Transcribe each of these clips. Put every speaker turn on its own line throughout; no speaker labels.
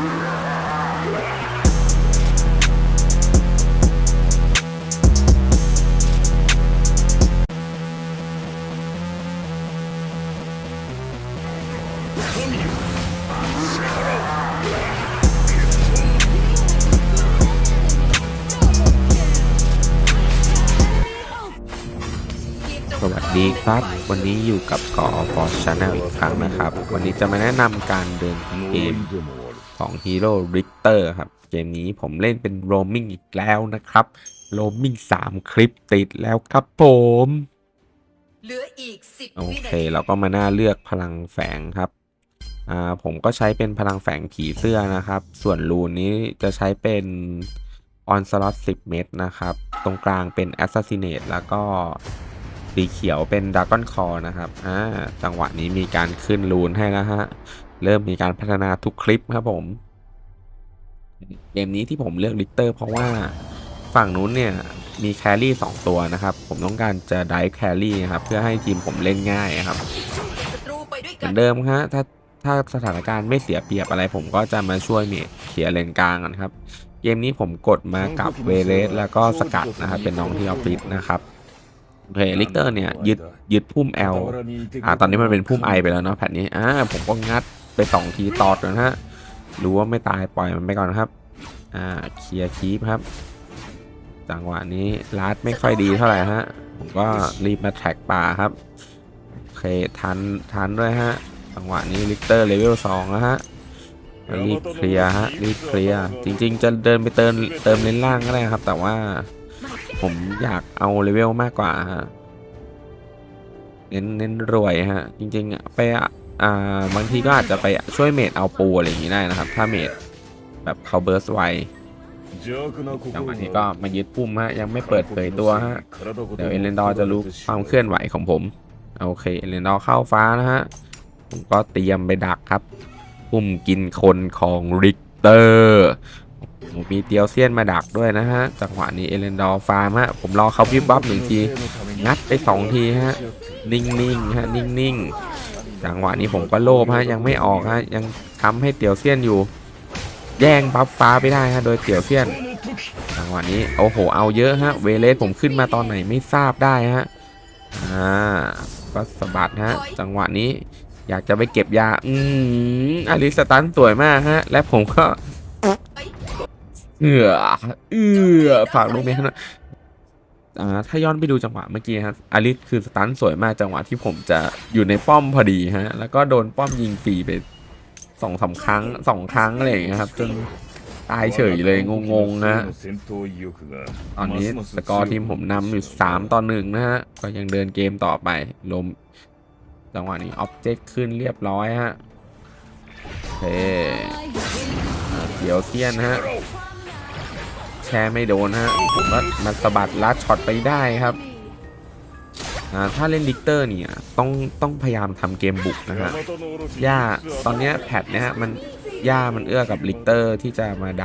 สวัสดีครับ วันนี้อยู่กับกอฟอร์ชาแนลอีกครั้งนะครับ วันนี้จะมาแนะนำการเดินเกม ของ Hero Richter ครับ เกมนี้ผมเล่นเป็นโรมมิ่งอีกแล้วนะครับโรมมิ่ง3 คลิปติดแล้วครับผม
เหลืออีกสิบ
โอ
วิ
เค
นาที
เราก็มาหน้าเลือกพลังแฝงครับอ่าผมก็ใช้เป็นพลังแฝงผีเสื้อนะครับ ส่วนรูนนี้จะใช้เป็นออนสล็อต10 เม็ดนะครับ ตรงกลางเป็น Assassinate แล้วก็สีเขียวเป็นด r a ก้อนคอนะครับอ่าจังหวะนี้มีการขึ้นรูนให้แล้วฮะ เริ่มมีการพัฒนาทุกคลิปครับผม เกมนี้ที่ผมเลือกลิกเตอร์ เพราะว่าฝั่งนู้นเนี่ยมีแครี่2ตัวนะครับ ผมต้องการจะได้แครี่นะครับเพื่อให้ทีมผมเล่นง่ายครับเหมือนเดิมฮะถ้าถ้าสถานการณ์ไม่เสียเปรียบอะไร ผมก็จะมาช่วยเมจเคลียเลนกลางกันครับ เกมนี้ผมกดมากับเวเรสแล้วก็สกัดนะครับ เป็นน้องที่ออฟฟิศนะครับโอเคลิกเตอร์เนี่ยยึดยึดพุ่ม L อ่าตอนนี้มันเป็นพุ่มไอไปแล้วเนาะแผ่นนี้อ่าผมก็งัด ไปสองทีตอดนะฮะรู้ว่าไม่ตายปล่อยมันไปก่อนครับ อ่าเคลียร์คีปครับ จังหวะนี้ลาดไม่ค่อยดีเท่าไหร่ฮะ ผมก็รีบมาแท็กป่าครับโอเคทันทันด้วยฮะ จังหวะนี้ลิกเตอร์เลเวลสองแล้วฮะรีบเคลียร์ฮะรีบเคลียร์จริง ๆ จะเดินไปเติมเติมเลนล่างก็ได้ครับ แต่ว่าผมอยากเอาเลเวลมากกว่าฮะเน้นเน้นรวยฮะ จริงๆอะไป อ่าบางทีก็อาจจะไปช่วยเมดเอาปูอะไรอย่างนี้ได้นะครับ ถ้าเมดแบบเขาเบิร์สไวจังหวะนี้ก็มายึดปุ่มฮะยังไม่เปิดเผยตัวฮะเดี๋ยวเอเลนดอร์จะรู้ความเคลื่อนไหวของผมโอเคเอเลนดอร์เข้าฟ้านะฮะผมก็เตรียมไปดักครับปุ่มกินคนของริกเตอร์ผมมีเตียวเซียนมาดักด้วยนะฮะ จังหวะนี้เอเลนดอร์ฟาร์มฮะ ผมรอเขาวิบวับหนึ่งที งัดไปสองทีฮะ นิ่งๆฮะ นิ่งๆ จังหวะนี้ผมก็โลภฮะยังไม่ออกฮะยังทำให้เตี๋ยวเซียนอยู่ แย่งบัฟฟ้าไปได้ฮะโดยเตี๋ยวเซียนจังหวะนี้โอ้โหเอาเยอะฮะเวเลสผมขึ้นมาตอนไหนไม่ทราบได้ฮะอ่าก็สะบัดฮะ จังหวะนี้อยากจะไปเก็บยา อืมอลิสตันสวยมากฮะ และผมก็ เอือเอือฝากลูกเมียหน่อย ถ้าย้อนไปดูจังหวะเมื่อกี้ฮะอลิสคือสตันสวยมากจังหวะที่ผมจะอยู่ในป้อมพอดีฮะ แล้วก็โดนป้อมยิงฟรีไปสองสามครั้งสองครั้งอะไรอย่างเงี้ยครับจนตายเฉยเลยงงๆนะตอนนี้สกอร์ทีมผมนำอยู่สามต่อหนึ่งนะฮะ ก็ยังเดินเกมต่อไปลมจังหวะนี้ออบเจกต์ขึ้นเรียบร้อยฮะโอเคอ่าเดี๋ยวเซียนฮะ แชร์ไม่โดนฮะผมว่ามันสะบัดลัดช็อตไปได้ครับอ่าถ้าเล่นดิกเตอร์เนี่ยต้องต้องพยายามทำเกมบุกนะฮะย่าตอนเนี้ยแพทเนี้ยมันย่ามันเอื้อกับลิกเตอร์ที่จะมาได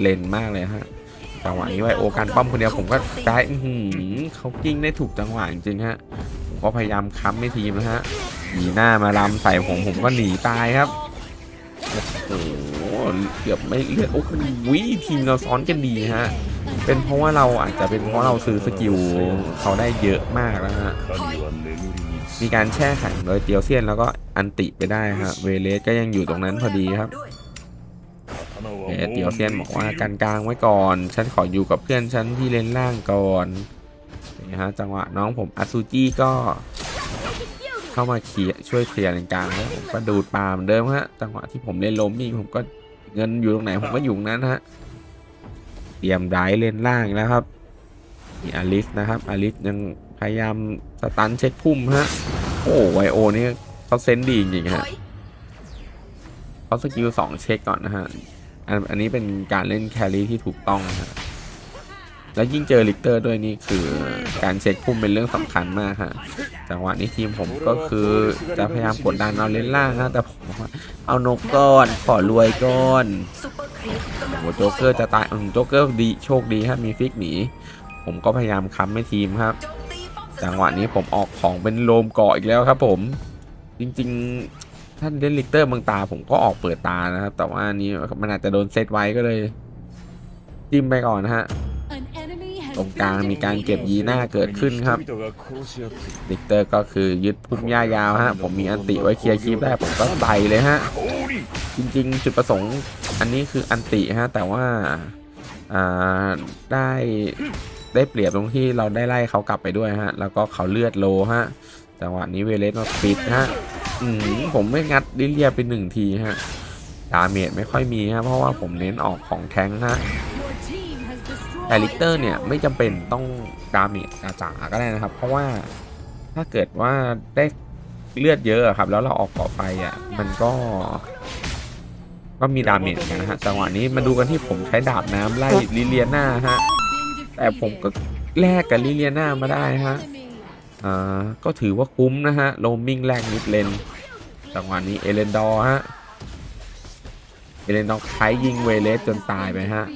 เลนมากเลยฮะจังหวะนี้ไวโอการป้อมคนเดียวผมก็ได้อื้อหือเขากิ้งได้ถูกจังหวะจริงฮะผมก็พยายามค้ำให้ทีมนะฮะหนีหน้ามาลำใส่ผมผมก็หนีตายครับโอ้โห เกือบไม่เลือดโอ้โหทีมเราซ้อนกันดีฮะ เป็นเพราะว่าเราอาจจะเป็นเพราะเราซื้อสกิลเขาได้เยอะมากแล้วฮะ มีการแช่แข็งโดยเตียวเซียนแล้วก็อันติไปได้ฮะเวเลสก็ยังอยู่ตรงนั้นพอดีครับเตียวเซียนบอกว่ากันกลางไว้ก่อน ฉันขออยู่กับเพื่อนฉันที่เลนล่างก่อนนี่ฮะจังหวะน้องผมอาซูจิก็เข้ามาเคลียร์ช่วยเคลียร์เลนกลางแล้วผมก็ดูดปามเดิมฮะจังหวะที่ผมเล่นล้มนี่ผมก็ เงินอยู่ตรงไหนผมก็อยู่ตรงนั้นฮะเตรียมได้เลนล่างอีกแล้วครับนี่อลิสนะครับอลิสยังพยายามสตันเช็คพุ่มฮะโอ้ไวโอนี่เขาเซนส์ดีจริงๆฮะเขาสกิลสองเช็คก่อนนะฮะอันอันนี้เป็นการเล่นแครี่ที่ถูกต้องนะฮะแล้วยิ่งเจอลิกเตอร์ด้วยนี่คือการเช็คพุ่มเป็นเรื่องสำคัญมากฮะ จังหวะนี้ทีมผมก็คือจะพยายามกดดันเอาเล่นล่างฮะแต่ผมบอาเอานกก้อนขอรวยก้อนโอ้โหโจ๊กเกอร์จะตายอืมโจ๊กเกอร์ดีโชคดีฮะมีฟิกหนีผมก็พยายามค้ำให้ทีมครับ
จั
งหวะนี้ผมออกของเป็นโลมเกาะอีกแล้วครับ ผม จริงถ้านเล่นลิกเตอร์บางตาผมก็ออกเปิดตานะครับ แต่ว่านนี้มันอาจจะโดนเซตไว้ก็เลยจิ้มไปก่อนนะฮะ ตรงกลางมีการเก็บยีหน้าเกิดขึ้นครับลิกเตอร์ก็คือยึดพุ่มหญ้ายาวฮะ ผมมีอันติไว้เคลียร์คลิปได้ผมก็ใส่เลยฮะ จริงๆ จุดประสงค์อันนี้คืออันติฮะ แต่ว่าอ่าได้ได้เปรียบตรงที่เราได้ไล่เขากลับไปด้วยฮะ แล้วก็เขาเลือดโลฮะจังหวะนี้เวเลสมาปิดฮะอืมผมไม่งัดดิเลียไปหนึ่งทีฮะดาเมจไม่ค่อยมีฮะเพราะว่าผมเน้นออกของแทงฮะ แต่ลิกเตอร์เนี่ยไม่จำเป็นต้องดาเมจจ๋าก็ได้นะครับ เพราะว่าถ้าเกิดว่าได้เลือดเยอะครับ แล้วเราออกเกาะไฟอะมันก็ก็มีดาเมจนกันนะฮะจังหวะนี้มาดูกันที่ผมใช้ดาบน้ำไล่ลิเลียนาฮะแต่ผมก็แลกกับลิเลียนามาได้ฮะอ่าก็ถือว่าคุ้มนะฮะโรมมิ่งแรกมิดเลนจังหวะนี้เอเลนดอร์ฮะเอเลนดอร์ใช้ยิงเวเลสจนตายไปฮะ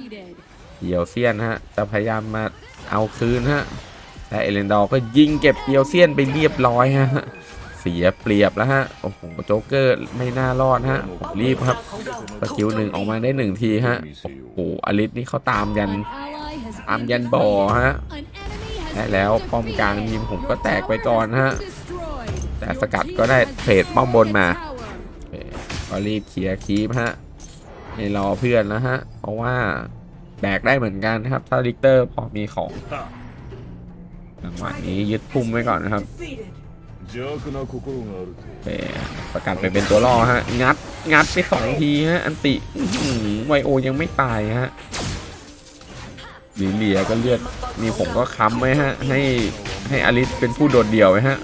เดียวเซียนฮะจะพยายามมาเอาคืนฮะแต่เอเลนดอร์ก็ยิงเก็บเดียวเซียนไปเรียบร้อยฮะเสียเปรียบแล้วฮะ โอ้โห โจ๊กเกอร์ไม่น่ารอดฮะ รีบครับสกิลหนึ่งออกมาได้หนึ่งทีฮะ โอ้โห อลิสนี่เขาตามยัน ตามยันบ่อฮะ และแล้วป้อมกลางทีมผมก็แตกไปก่อนฮะ แต่สกัดก็ได้เทรดป้อมบนมา ก็รีบเคลียร์คีปฮะ ไม่รอเพื่อนแล้วฮะ เพราะว่า แดกได้เหมือนกันนะครับ ถ้าลิกเตอร์พอมีของจังหวะนี้ยึดพุ่มไว้ก่อนนะครับประกาศไปเป็นตัวล่อฮะ งัด งัดไปสองทีฮะ อันติไวโอยังไม่ตายฮะหลีเลียก็เลือดมีผมก็ค้ำไว้ฮะ ให้ให้อลิสเป็นผู้โดดเดี่ยวไว้ฮะ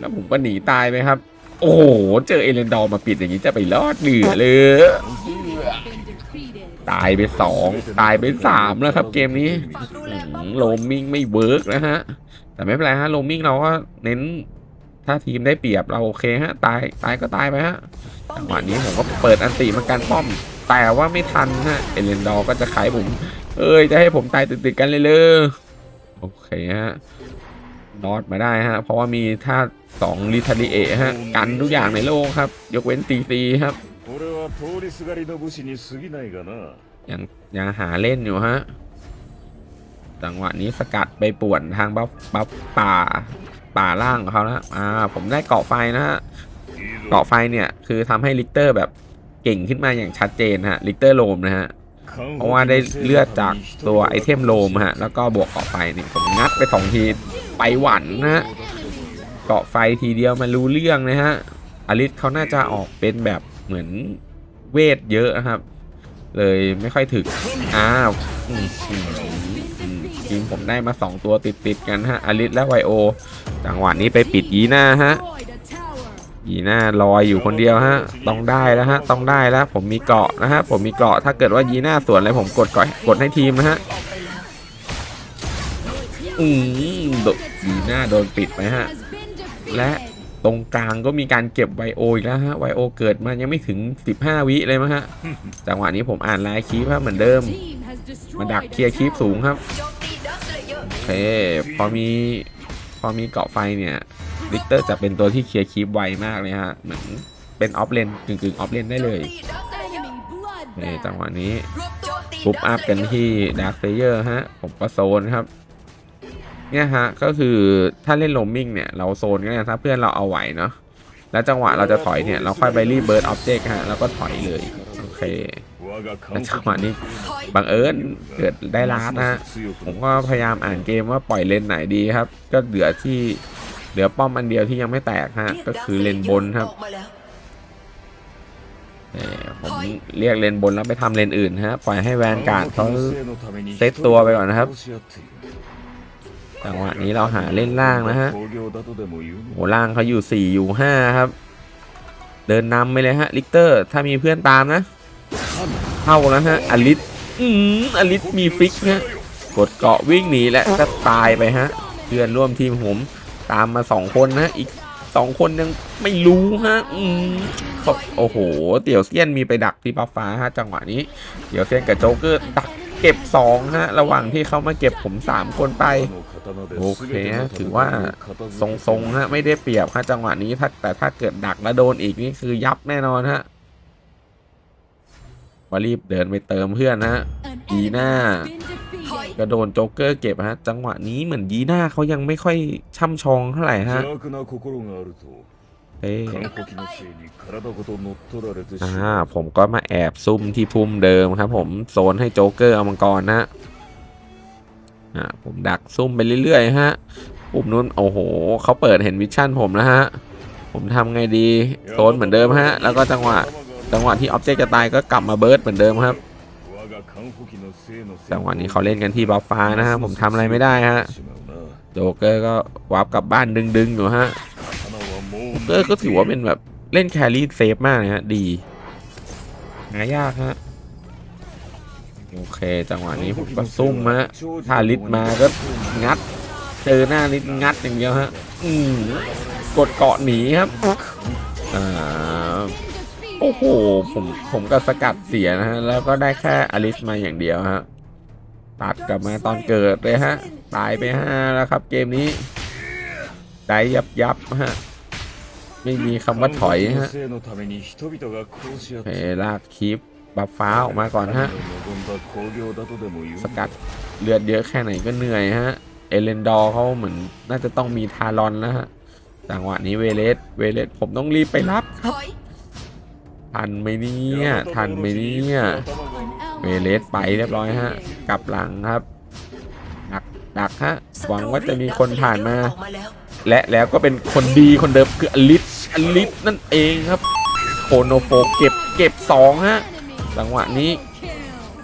แล้วผมก็หนีตายไปครับ โอ้โห เจอเอเลนดอลมาปิดอย่างนี้จะไปรอดเหลือเลย ตายไปสองตายไปสามแล้วครับเกมนี้โลมิงไม่เวิร์กนะฮะ แต่ไม่เป็นไรฮะโลมิงเราก็เน้น ถ้าทีมได้เปรียบเราโอเคฮะ ตายตายก็ตายไปฮะจังหวะนี้ผมก็เปิดอันติมากันป้อม แต่ว่าไม่ทันฮะเอเลนดอร์ก็จะขายผม เอ้ยจะให้ผมตายติดๆกันเลยเลยโอเคฮะนอดมาได้ฮะ เพราะว่ามีท่าสองลิทาริเอะฮะ กันทุกอย่างในโลกครับ ยกเว้นตีซีครับ
俺は通りすがりの武士に過ぎないがな
ยังยังหาเล่นอยู่ฮะ จังหวะนี้สกัดไปป่วนทางบัฟบัฟป่า ป่าล่างของเขานะอ่า ผมได้เกาะไฟนะฮะ เกาะไฟเนี่ย คือทำให้ลิกเตอร์แบบเก่งขึ้นมาอย่างชัดเจนฮะ ลิกเตอร์โลมนะฮะ เพราะว่าได้เลือดจากตัวไอเทมโลมฮะ แล้วก็บวกเกาะไฟนี่ผมงัดไปสองทีไปหวันนะฮะ เกาะไฟทีเดียวมันรู้เรื่องนะฮะ อลิสเขาน่าจะออกเป็นแบบ เหมือนเวทเยอะนะครับ เลยไม่ค่อยถึกอ้าวทีมผมได้มาสองตัวติดติดๆกันฮะอลิสและไวโอ จังหวะนี้ไปปิดยีหน้าฮะยีหน้าลอยอยู่คนเดียวฮะ ต้องได้แล้วฮะ ต้องได้แล้ว ผมมีเกาะนะฮะ ผมมีเกาะ ถ้าเกิดว่ายีหน้าสวนอะไรผมกดก่อนกดให้ทีมนะฮะ อืมโดยีหน้าโดนปิดไปฮะ และ ตรงกลางก็มีการเก็บไวโออีกแล้วฮะไวโอเกิดมายังไม่ถึง 15 วิเลยมั้งฮะ จังหวะนี้ผมอ่านลายคีฟครับเหมือนเดิม มาดักเคลียร์คีฟสูงครับ
โจมตีดักเลเยอร์
โอเคพอมีพอมีเกาะไฟเนี่ยลิกเตอร์จะเป็นตัวที่เคลียร์คีฟไวมากเลยฮะ เหมือนเป็นออฟเลนกึ่งกึ่งออฟเลนได้เลย
โจมตีดักเลเยอร์
โอเคจังหวะนี้
รวบโจมตี
ปุ๊บอัพกัน
ดักเลเยอร์
ที่ดาร์ p เพเยอร์ฮะ ผมก็โซนครับ เนี่ยฮะก็คือถ้าเล่นโลมิงเนี่ยเราโซนก็ได้ถ้าเพื่อนเราเอาไหวเนาะแล้วจังหวะเราจะถอยเนี่ยเราค่อยไปรีบเบิร์ดออบเจกต์ฮะแล้วก็ถอยเลยโอเคแล้วจังหวะนี้บังเอิญเกิดได้ลาดนะะผมก็พยายามอ่านเกมว่าปล่อยเลนไหนดีครับ ก็เหลือที่เหลือป้อมอันเดียวที่ยังไม่แตกฮะก็คือเลนบนครับผมเรียกเลนบนแล้วไปทำเลนอื่นฮะปล่อยให้แวนการ์ดเขาเซตตัวไปก่อนนะครับ จังหวะนี้เราหาเล่นล่างนะฮะโหล่างเขาอยู่สี่อยู่ห้าครับ เดินนำไปเลยฮะลิกเตอร์ ถ้ามีเพื่อนตามนะเข้าแล้วฮะอลิสอืมอลิสมีฟิกฮะกดเกาะวิ่งหนีและก็ตายไปฮะเพื่อนร่วมทีมผม ตามมาสองคนนะอีกสองคนยังไม่รู้ฮะ อืมโอ้โห เตี่ยวเซียนมีไปดักที่บัฟฟ้าฮะจังหวะนี้ เตี่ยวเซียนกับโจ๊กเกอร์ดัก เก็บ2ฮะระหว่างที่เขามาเก็บผม 3 คนไป โอเคฮะถือว่าทรงๆฮะไม่ได้เปรียบฮะจังหวะนี้ถ้าแต่ถ้าเกิดดักแล้วโดนอีกนี่คือยับแน่นอนฮะมารีบเดินไปเติมเพื่อนฮะ
ยี
น่าก็โดนโจ๊กเกอร์เก็บฮะ จังหวะนี้เหมือนยีน่าเขายังไม่ค่อยช่ำชองเท่าไหร่ฮะ เอ๊าผมก็มาแอบซุ่มที่พุ่มเดิมครับผมโซนให้โจ๊กเกอร์เอามังกรนะฮะผมดักซุ่มไปเรื่อยๆฮะปุ่มนู้นโอ้โหเขาเปิดเห็นวิชั่นผมนะฮะผมทำไงดีโซนเหมือนเดิมฮะ แล้วก็จังหวะจังหวะที่ออบเจกต์จะตายก็กลับมาเบิร์ดเหมือนเดิมครับจังหวะนี้เขาเล่นกันที่บัฟฟ้านะฮะผมทำอะไรไม่ได้ฮะโจเกอร์ก็วาร์ปกลับบ้านดึงๆอยู่ฮะ เกอก็ถือว่าเป็นแบบเล่นแครี่เซฟมากเลยฮะ ดีหายากฮะ โอเค จังหวะนี้ผมก็ซุ่มฮะถ้าลิทมาก็งัด เจอหน้าลิทงัดอย่างเดียวฮะ อืมกดเกาะหนีครับอ่าโอ้โห ผมผมก็สกัดเสียนะฮะ แล้วก็ได้แค่อลิสมาอย่างเดียวฮะ ตัดกลับมาตอนเกิดเลยฮะ ตายไปห้าแล้วครับเกมนี้ ได้ยับยับฮะ ไม่มีคำว่าถอยฮะเฮลาคลิปบัฟฟ้าออกมาก่อนฮะ สกัดเลือดเยอะแค่ไหนก็เหนื่อยฮะ เอเลนดอร์เขาเหมือนน่าจะต้องมีทารอนแล้วฮะ จังหวะนี้เวเลส เวเลสผมต้องรีบไปรับครับ ทันไหมเนี่ย ทันไหมเนี่ย เวเลสไปเรียบร้อยฮะ กลับหลังครับ ดักดักฮะ หวังว่าจะมีคนผ่านมา
และ
แล้วก็เป็นคนดีคนเดิมคืออลิสอลิสนั่นเองครับโคโนโฟเก็บเก็บสองฮะจังหวะนี้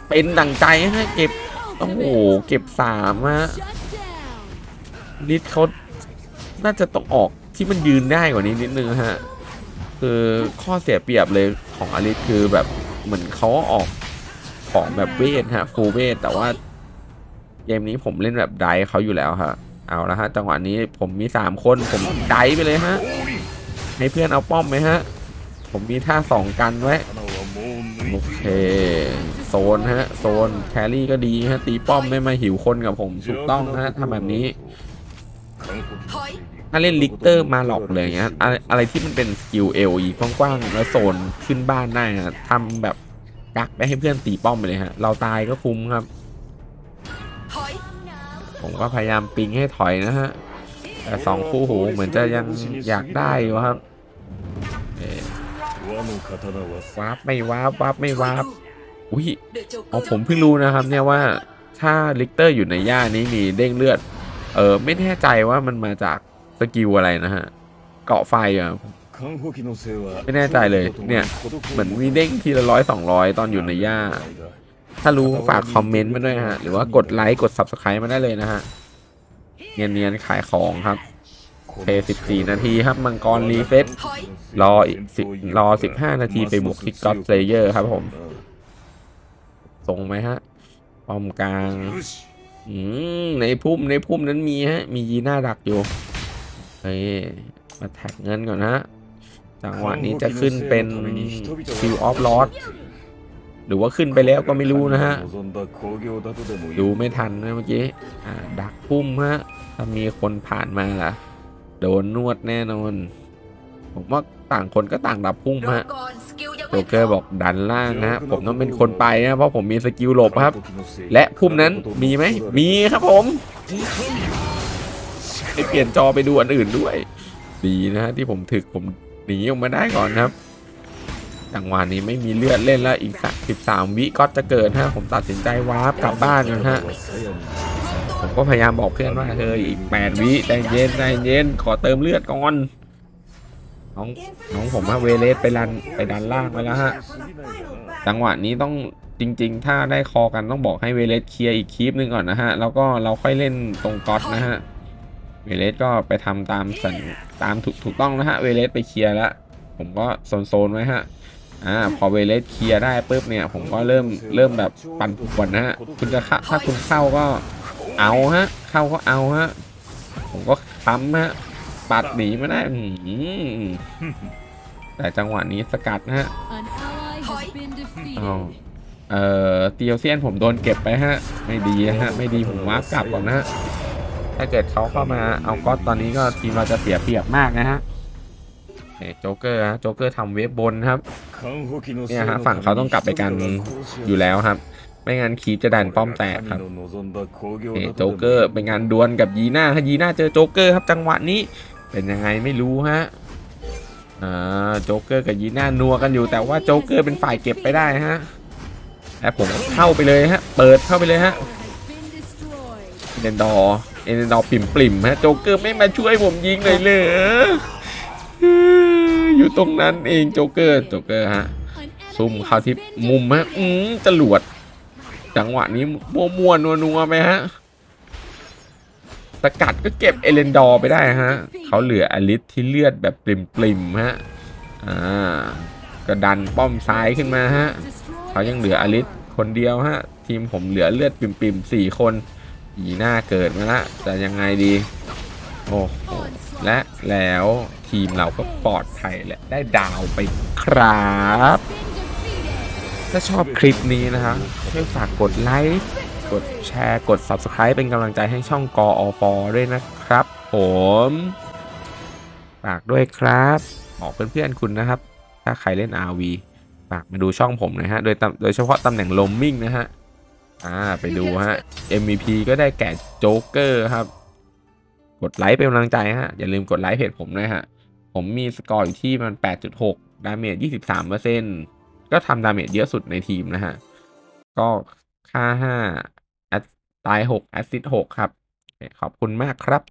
เป็นดังใจฮะเก็บโอ้โหเก็บสามฮะลิสเขาน่าจะต้องออกที่มันยืนได้กว่านี้นิดนึงฮะคือข้อเสียเปรียบเลยของอลิสคือแบบเหมือนเขาออกของแบบเวทฮะฟูเวทแต่ว่าเกมนี้ผมเล่นแบบไดเขาอยู่แล้วฮะ เอาละฮะจังหวะนี้ผมมีสามคนผมไดไปเลยฮะให้เพื่อนเอาป้อมไหมฮะ ผมมีท่าสองกันไว้โอเคโซนฮะโซนแครี่ก็ดีฮะ ตีป้อมไม่มาหิวคนกับผมถูกต้องฮะทำแบบนี้
ถ้า
เล่นลิกเตอร์มาหลอกเลยเงี้ยอะไรที่มันเป็นสกิลเอลีกว้างๆแล้วโซนขึ้นบ้านได้ฮะทำแบบกักไปให้เพื่อนตีป้อมไปเลยฮะ เราตายก็คุ้มครับ ผมก็พยายามปิงให้ถอยนะฮะ แต่สองคู่หูเหมือนจะยังอยากได้อยู่ครับวาร์ปไม่วาร์ปวาร์ปไม่วาร์ปอุ้ย
อ๋
ผมเพิ่งรู้นะครับเนี่ยว่าถ้าลิกเตอร์อยู่ในย่านี้มีเด้งเลือด เออไม่แน่ใจว่ามันมาจากสกิลอะไรนะฮะ เกาะไฟอะไม่แน่ใจเลยเนี่ยเหมือนมีเด้งทีละร้อยสองร้อยตอนอยู่ในย่า ถ้ารู้ฝากคอมเมนต์มาด้วยนะฮะ หรือว่ากดไลค์กด subscribe มาได้เลยนะฮะ เนียนๆขายของครับเพย์สิบสี่นาทีครับ มังกรรีเซ็ต
ถอย
รออีกสิบรอ15นาทีไปบวกที่ God Slayer ครับผมส่งไหมฮะป้อมกลาง
よし
อืมในพุ่มในพุ่มนั้นมีฮะ มียีน่าดักอยู่เฮ้ยมาแท็กเงินก่อนฮะจังหวะนี้จะขึ้นเป็น Q of Loss หรือว่าขึ้นไปแล้วก็ไม่รู้นะฮะ ดูไม่ทันนะเมื่อกี้ดักพุ่มฮะ ถ้ามีคนผ่านมาล่ะ โดนนวดแน่นอน ผมว่าต่างคนก็ต่างดับพุ่มฮะโจเกอร์บอกดันล่างนะฮะ ผมต้องเป็นคนไปนะ เพราะผมมีสกิลหลบครับ และพุ่มนั้นมีไหม มีครับผมไปเปลี่ยนจอไปดูอันอื่นด้วย ดีนะฮะที่ผมถึกผมหนีออกมาได้ก่อนครับ จังหวะนี้ไม่มีเลือดเล่นแล้วอีกสักสิบสามวิก็จะเกิดฮะผมตัดสินใจวาร์ปกลับบ้านกันฮะผมก็พยายามบอกเพื่อนว่าเฮ้ยอีกแปดวิใจเย็นใจเย็นขอเติมเลือดก่อนน้องน้องผมว่าเวเลสไปรันไปดันล่างไปแล้วฮะจังหวะนี้ต้องจริง ๆ ถ้าได้คอกันต้องบอกให้เวเลสเคลียร์อีกคลิปนึงก่อนนะฮะแล้วก็เราค่อยเล่นตรงก๊อตนะฮะเวเลสก็ไปทำตามสัญตามถูกถูกต้องนะฮะเวเลสไปเคลียร์แล้วผมก็โซนๆไว้ฮะ อ่าพอเวเลสเคลียร์ได้ปุ๊บเนี่ยผมก็เริ่มเริ่มแบบปั่นป่วนนะฮะคุณจะเข้าถ้าคุณเข้าก็เอาฮะ เข้าก็เอาฮะ ผมก็ค้ำฮะปัดหนีไม่ได้อื้อหือแต่จังหวะนี้สกัดนะฮะ
An ally has been
อ้เอ่อเตียวเซียนผมโดนเก็บไปฮะ ไม่ดีฮะ ไม่ดีผมวากลับก่อนนะฮะถ้าเกิดเขาเข้ามาเอาก็ตอนนี้ก็ทีมเราจะเสียเปรียบมากนะฮะ โจ๊กเกอร์ฮะโจ๊กเกอร์ทำเวฟบนครับเนี่ยฮะฝั่งเขาต้องกลับไปกันอยู่แล้วครับ ไม่งั้นคีจะดันป้อมแตกครับเนี่ยโจ๊กเกอร์เป็นงานดวลกับยีน่าฮะยีน่าเจอโจ๊กเกอร์ครับจังหวะนี้เป็นยังไงไม่รู้ฮะอ่าโจ๊กเกอร์กับยีน่านัวกันอยู่แต่ว่าโจ๊กเกอร์เป็นฝ่ายเก็บไปได้ฮะแล้ผมเข้าไปเลยฮะ เปิดเข้าไปเลยฮะเอ็นดอเอ็นดอปิ่มปิ่มฮะโจ๊กเกอร์ไม่มาช่วยผมยิงเลยเลย อยู่ตรงนั้นเองโจ๊กเกอร์โจ๊กเกอร์ฮะซุ่มเข้าที่มุมฮะอืมจรวด จังหวะนี้มัวมัวนัวนัวๆไปฮะสกัดก็เก็บเอเลนดอร์ไปได้ฮะเขาเหลืออลิสที่เลือดแบบปริมปริมฮะอ่าก็ดันป้อมซ้ายขึ้นมาฮะเขายังเหลืออลิสคนเดียวฮะ ทีมผมเหลือเลือดปิ่มปิมสี่คนอีหน้าเกิดมาละจะยังไงดีโอ้และแล้ว ทีมเราก็ปลอดภัยและได้ดาวไปครับ ถ้าชอบคลิปนี้นะครับช่วยฝากกดไลค์กดแชร์กด Subscribe เป็นกำลังใจให้ช่องกออฟด้วยนะครับผมฝากด้วยครับบอกเพื่อนๆคุณนะครับ ถ้าใครเล่น RV ฝากมาดูช่องผมนะฮะ โดยโดยเฉพาะตำแหน่งลมมิ่งนะฮะ อ่าไปดูฮะ MVP ก็ได้แก่โจ๊กเกอร์ครับ กดไลค์เป็นกำลังใจฮะ อย่าลืมกดไลค์เพจผมด้วยฮะ ผมมีสกอร์อยู่ที่มัน 8.6 ดาเมจ 23%ก็ทำดาเมจเยอะสุดในทีมนะฮะ ก็ค่า 5 ตาย 6 แอสซิสต์6ครับ ขอบคุณมากครับ